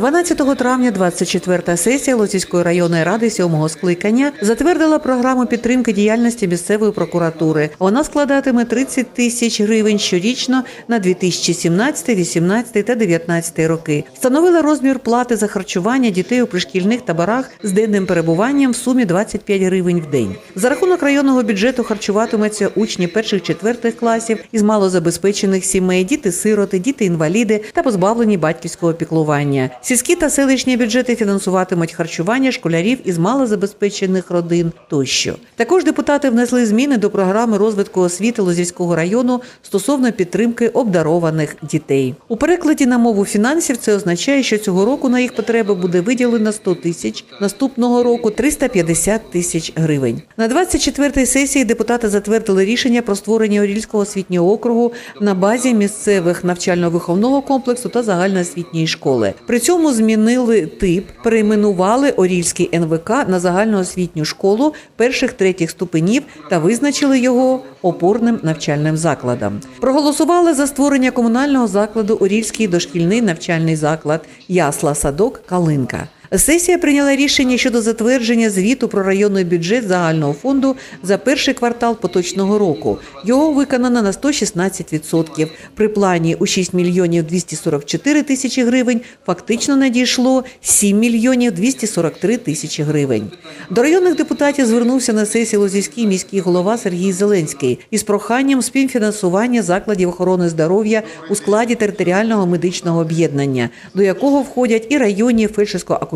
12 травня 24-та сесія Лосівської районної ради сьомого скликання затвердила програму підтримки діяльності місцевої прокуратури. Вона складатиме 30 тисяч гривень щорічно на 2017, 18 та 19 роки. Встановила розмір плати за харчування дітей у пришкільних таборах з денним перебуванням в сумі 25 гривень в день. За рахунок районного бюджету харчуватимуться учні перших четвертих класів із малозабезпечених сімей, діти-сироти, діти-інваліди та позбавлені батьківського піклування. Сільські та селищні бюджети фінансуватимуть харчування школярів із малозабезпечених родин тощо. Також депутати внесли зміни до програми розвитку освіти Лозівського району стосовно підтримки обдарованих дітей. У перекладі на мову фінансів це означає, що цього року на їх потреби буде виділено 100 тисяч, наступного року 350 тисяч гривень. На 24-й сесії депутати затвердили рішення про створення Орільського освітнього округу на базі місцевих навчально-виховного комплексу та загальноосвітньої школи. При цьому змінили тип, перейменували Орільський НВК на загальноосвітню школу перших третіх ступенів та визначили його опорним навчальним закладом. Проголосували за створення комунального закладу Орільський дошкільний навчальний заклад Ясла Садок Калинка. Сесія прийняла рішення щодо затвердження звіту про районний бюджет загального фонду за перший квартал поточного року. Його виконано на 116%. При плані у 6 мільйонів 244 тисячі гривень фактично надійшло 7 мільйонів 243 тисячі гривень. До районних депутатів звернувся на сесії Лозівський міський голова Сергій Зеленський із проханням співфінансування закладів охорони здоров'я у складі територіального медичного об'єднання, до якого входять і районні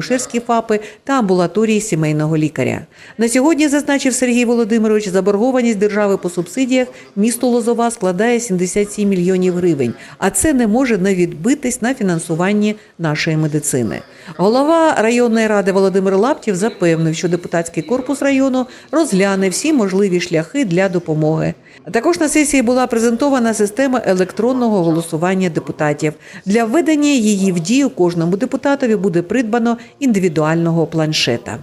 фельдшерсько-акушерські ФАПи та амбулаторії сімейного лікаря. На сьогодні, зазначив Сергій Володимирович, заборгованість держави по субсидіях місту Лозова складає 77 мільйонів гривень, а це не може не відбитись на фінансуванні нашої медицини. Голова районної ради Володимир Лаптів запевнив, що депутатський корпус району розгляне всі можливі шляхи для допомоги. Також на сесії була презентована система електронного голосування депутатів. Для введення її в дію кожному депутатові буде придбано індивідуального планшета.